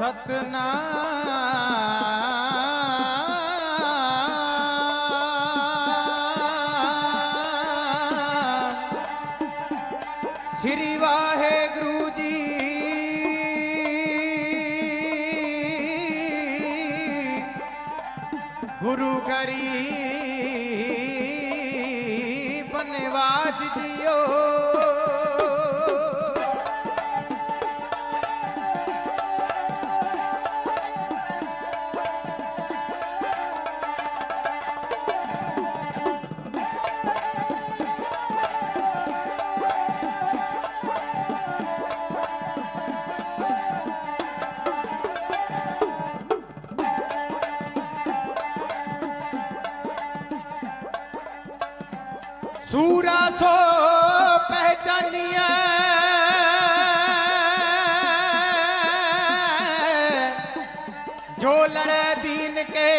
ਸਤਨਾਮ। ਸ੍ਰੀ ਵਾਹਿਗੁਰੂ ਜੀ। ਗੁਰੂ ਗਰੀਬ ਨਿਵਾਜ ਜੀਓ। ਸੂਰਾ ਸੋ ਪਹਿਚਾਨੀਐ। ਜੋ ਲੜੇ ਦੀਨ ਕੇ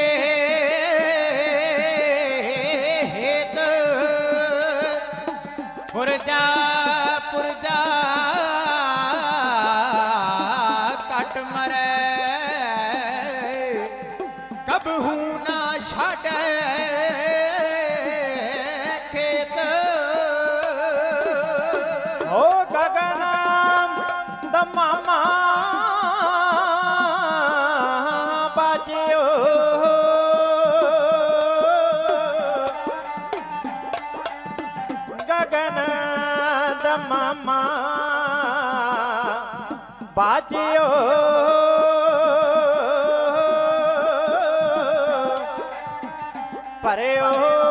ਦਮਾਮਾ ਬਾਜਿਓ। ਗਗਨ ਦਮਾਮਾ ਬਾਜਿਓ। ਪਰਿਓ।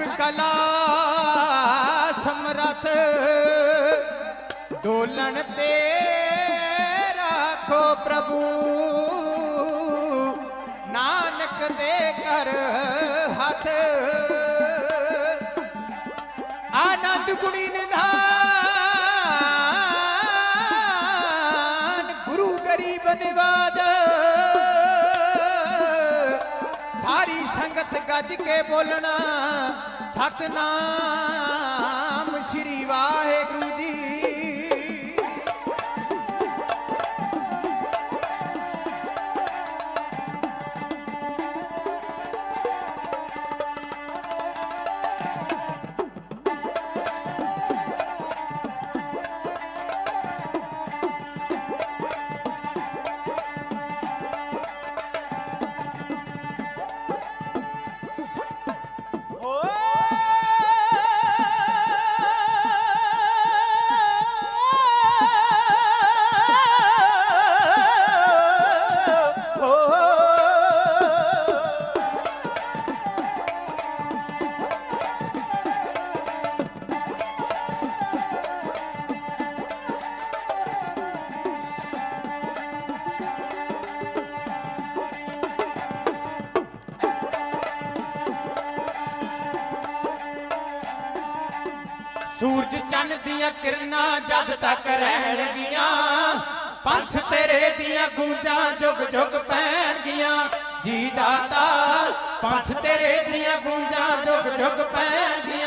ਸਰਬ ਕਲਾ ਸਮਰਥ ਡੋਲਣ ਤੇ ਰੱਖੋ ਪ੍ਰਭੂ। ਨਾਨਕ ਦੇ ਕਰ ਹੱਥ। ਆਨੰਦ ਗੁਣੀ ਨਿਧਾਨ, ਗੁਰੂ ਗਰੀਬ ਨਿਵਾਜ। ਸਾਰੀ ਸੰਗਤ ਗੱਜ ਕੇ ਬੋਲਣਾ। ਸਤਨਾਮ ਸ੍ਰੀ ਵਾਹਿਗੁਰੂ। ਸੂਰਜ ਚੰਨ ਦੀਆਂ ਕਿਰਨਾਂ ਜਦ ਤੱਕ ਰਹਿਣਗੀਆਂ, ਪੰਥ ਤੇਰੇ ਦੀਆਂ ਗੂੰਜਾਂ ਜੁਗ ਜੁਗ ਪੈਣਗੀਆਂ। ਜੀ ਦਾਤਾ, ਪੰਥ ਤੇਰੇ ਦੀਆਂ ਗੂੰਜਾਂ ਜੁਗ ਜੁਗ ਪੈਣਗੀਆਂ।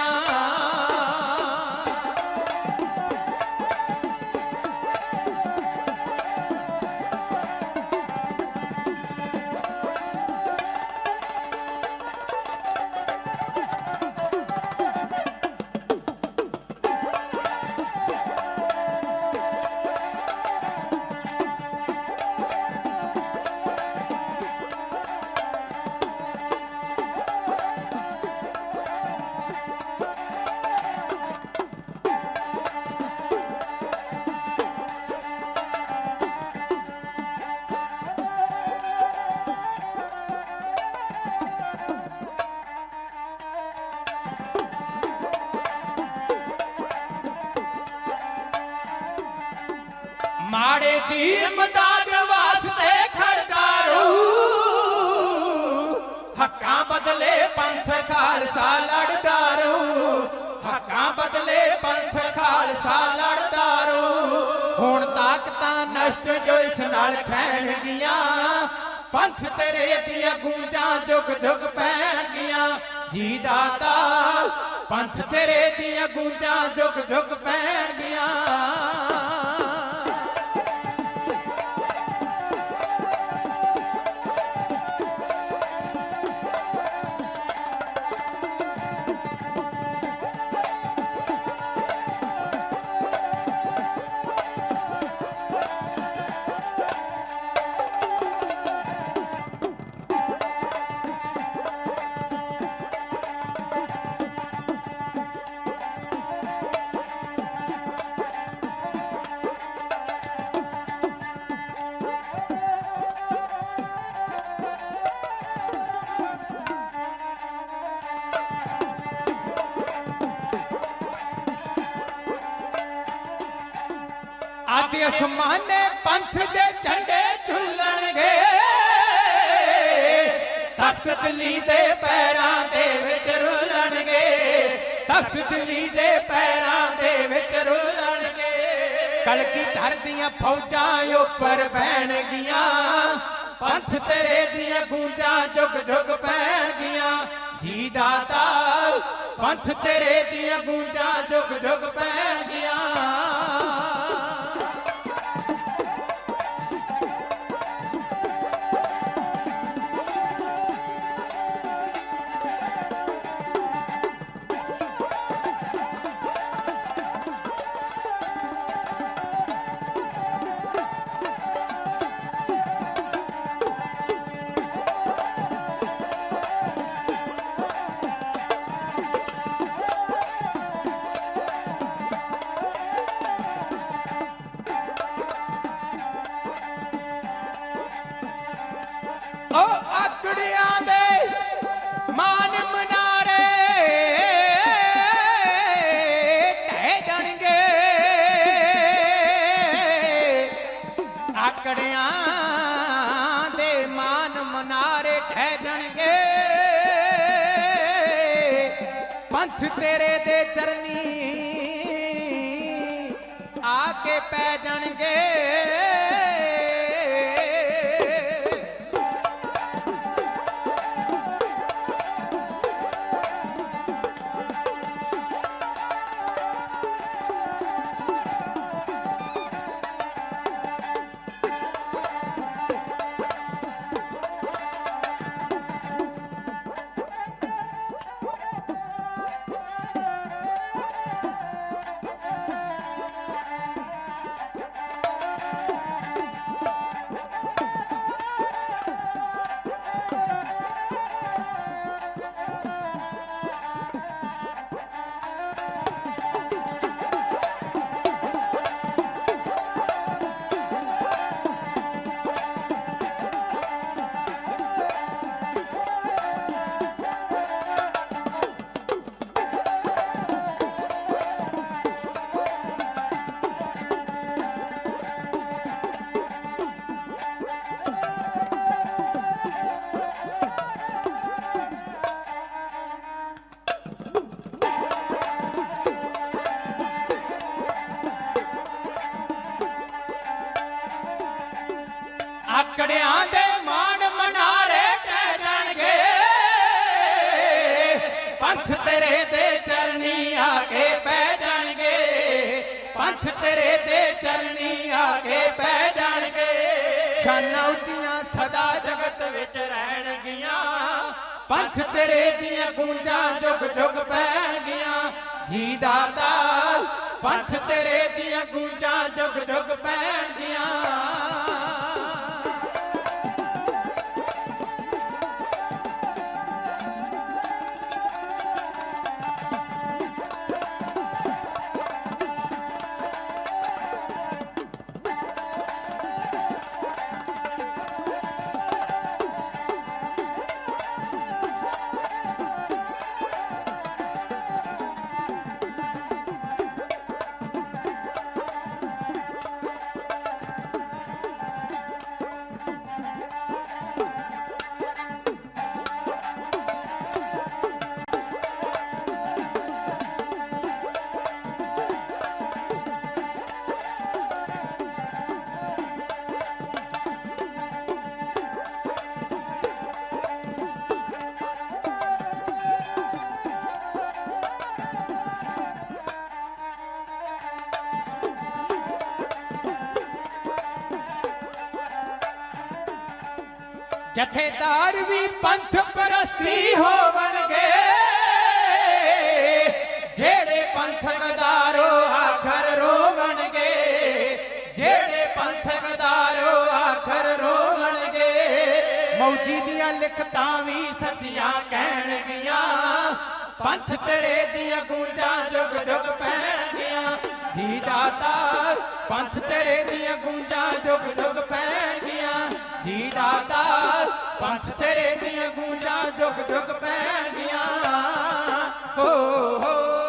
ਹੱਕਾਂ ਬਦਲੇ ਪੰਥ ਖਾਲਸਾ ਲੜਦਾ ਰਹੂ। ਹੱਕਾਂ ਬਦਲੇ ਪੰਥ ਖਾਲਸਾ ਲੜਦਾ ਰਹੂ। ਹੁਣ ਤਾਕਤਾਂ ਨਸ਼ਟ ਜੋ ਇਸ ਨਾਲ ਖੈਣਗੀਆਂ ਪੰਥ ਤੇਰੇ ਦੀਆਂ ਗੂੰਜਾਂ ਜੁਗ ਜੁਗ ਪੈਣਗੀਆਂ। ਜੀ ਦਾਤਾ ਪੰਥ ਤੇਰੇ ਦੀਆਂ ਗੂੰਜਾਂ ਜੁਗ ਜੁਗ ਪੈਣਗੀਆਂ। ਆਦਿ ਅਸਮਾਨੇ ਪੰਥ ਦੇ ਝੰਡੇ ਝੁੱਲਣਗੇ। ਤਖਤ ਦਿੱਲੀ ਦੇ ਪੈਰਾਂ ਦੇ ਵਿੱਚ ਰੁਲਣਗੇ। ਤਖਤ ਦਿੱਲੀ ਦੇ ਪੈਰਾਂ ਦੇ ਵਿੱਚ ਰੁਲਣਗੇ। ਕਲਗੀ ਧਰ ਦੀਆਂ ਫੌਜਾਂ ਉੱਪਰ ਪੈਣਗੀਆਂ ਪੰਥ ਤੇਰੇ ਦੀਆਂ ਗੂੰਜਾਂ ਜੁਗ ਜੁਗ ਪੈਣਗੀਆਂ। ਜੀ ਦਾਤਾ ਪੰਥ ਤੇਰੇ ਦੀਆਂ ਗੂੰਜਾਂ ਜੁਗ ਜੁਗ ਪੈਣਗੀਆਂ। ਆਕੜਿਆਂ ਦੇ ਮਾਨ ਮਨਾਰੇ ਟਹਿ ਜਾਣਗੇ। ਪੰਥ ਤੇਰੇ ਦੇ ਚਰਨੀ ਆ ਕੇ ਪੈ ਜਾਣਗੇ। ਤੇਰੇ ਤੇ ਚਰਨੀ ਆ ਕੇ ਪੈ ਜਾਣਗੇ। ਪੰਥ ਤੇਰੇ ਤੇ ਚਰਨੀ ਆ ਕੇ ਪੈ ਜਾਣਗੇ। ਸ਼ਾਨਾਂ ਉੱਚੀਆਂ ਸਦਾ ਜਗਤ ਵਿੱਚ ਰਹਿਣਗੀਆਂ ਪੰਥ ਤੇਰੇ ਦੀਆਂ ਗੂੰਜਾਂ ਜੁਗ ਜੁਗ ਪੈਣਗੀਆਂ ਜੀ ਦਾਤਾ, ਪੰਥ ਤੇਰੇ ਦੀਆਂ ਗੂੰਜਾਂ ਜੁਗ ਜੁਗ ਪੈਣਗੀਆਂ ਜਥੇਦਾਰ ਵੀ ਪੰਥ ਪ੍ਰਸਤੀ ਹੋਵਣਗੇ। ਜਿਹੜੇ ਪੰਥਕ ਦਾਰੋ ਆਖਰ ਰੋਵਣਗੇ, ਜਿਹੜੇ ਪੰਥਕ ਦਾਰੋ ਆਖਰ ਰੋਵਣਗੇ। ਮੌਜੀ ਦੀਆਂ ਲਿਖਤਾਂ ਵੀ ਸੱਚੀਆਂ ਕਹਿਣਗੀਆਂ। ਪੰਥ ਤੇਰੇ ਦੀਆਂ ਗੂੰਜਾਂ ਜੁਗ ਜੁਗ ਪੈਣਗੀਆਂ। ਜੀ ਦਾਤਾ, ਪੰਥ ਤੇਰੇ ਦੀਆਂ ਗੂੰਜਾਂ ਜੁਗ ਜੁਗ ਪੈਣਗੀਆਂ। ਜੀ ਦਾਤਾ ਪੰਥ ਤੇਰੇ ਦੀਆਂ ਗੂੰਜਾਂ ਜੁਗ ਜੁਗ ਪੈਣਗੀਆਂ ਹੋ ਹੋ।